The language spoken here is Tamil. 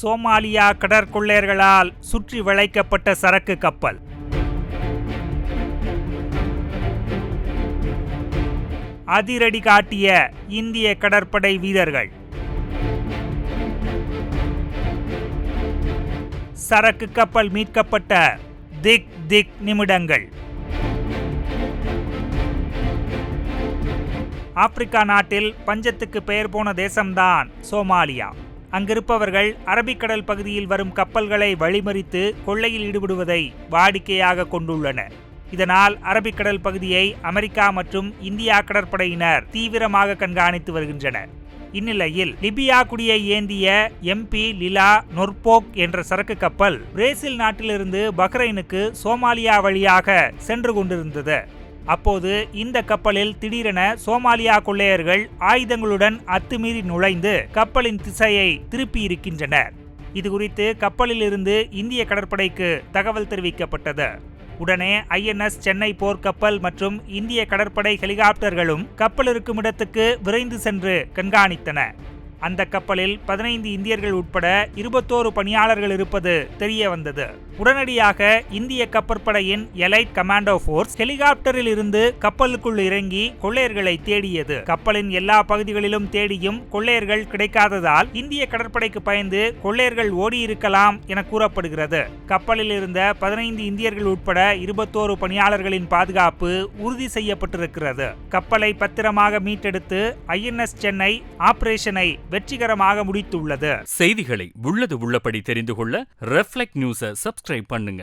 சோமாலியா கடற்கொள்ளையர்களால் சுற்றி வளைக்கப்பட்ட சரக்கு கப்பல். அதிரடி காட்டிய இந்திய கடற்படை வீரர்கள். சரக்கு கப்பல் மீட்கப்பட்ட திக் திக் நிமிடங்கள். ஆப்பிரிக்கா நாட்டில் பஞ்சத்துக்கு பெயர் போன தேசம்தான் சோமாலியா. அங்கிருப்பவர்கள் அரபிக்கடல் பகுதியில் வரும் கப்பல்களை வழிமறித்து கொள்ளையில் ஈடுபடுவதை வாடிக்கையாக கொண்டுள்ளனர். இதனால் அரபிக்கடல் பகுதியை அமெரிக்கா மற்றும் இந்தியா கடற்படையினர் தீவிரமாக கண்காணித்து வருகின்றனர். இந்நிலையில் லிபியா குடியை ஏந்திய எம்பி லிலா நொர்போக் என்ற சரக்கு கப்பல் பிரேசில் நாட்டிலிருந்து பஹ்ரைனுக்கு சோமாலியா வழியாக சென்று கொண்டிருந்தது. அப்போது இந்த கப்பலில் திடீரென சோமாலியா கொள்ளையர்கள் ஆயுதங்களுடன் அத்துமீறி நுழைந்து கப்பலின் திசையை திருப்பியிருக்கின்றனர். இதுகுறித்து இது குறித்து கப்பலில் இருந்து இந்திய கடற்படைக்கு தகவல் தெரிவிக்கப்பட்டது. உடனே ஐஎன்எஸ் சென்னை போர்க்கப்பல் மற்றும் இந்திய கடற்படை ஹெலிகாப்டர்களும் கப்பல் இருக்கும் இடத்துக்கு விரைந்து சென்று கண்காணித்தன. அந்த கப்பலில் பதினைந்து இந்தியர்கள் உட்பட இருபத்தோரு பணியாளர்கள் இருப்பது தெரிய வந்தது. உடனடியாக இந்திய கப்பற்படையின் எலைட் கமாண்டோ போர்ஸ் ஹெலிகாப்டரில் இருந்து கப்பலுக்குள் இறங்கி கொள்ளையர்களை தேடியது. கப்பலின் எல்லா பகுதிகளிலும் தேடியும் கொள்ளையர்கள் கிடைக்காததால் இந்திய கடற்படைக்கு பயந்து கொள்ளையர்கள் ஓடியிருக்கலாம் என கூறப்படுகிறது. கப்பலில் இருந்த பதினைந்து இந்தியர்கள் உட்பட இருபத்தோரு பணியாளர்களின் பாதுகாப்பு உறுதி செய்யப்பட்டிருக்கிறது. கப்பலை பத்திரமாக மீட்டெடுத்து ஐஎன்எஸ் சென்னை ஆபரேஷனை வெற்றிகரமாக முடித்துள்ளது. செய்திகளை உள்ளது உள்ளபடி தெரிந்து கொள்ள ரெஃப்ளெக்ட் நியூஸை சப்ஸ்கிரைப் பண்ணுங்க.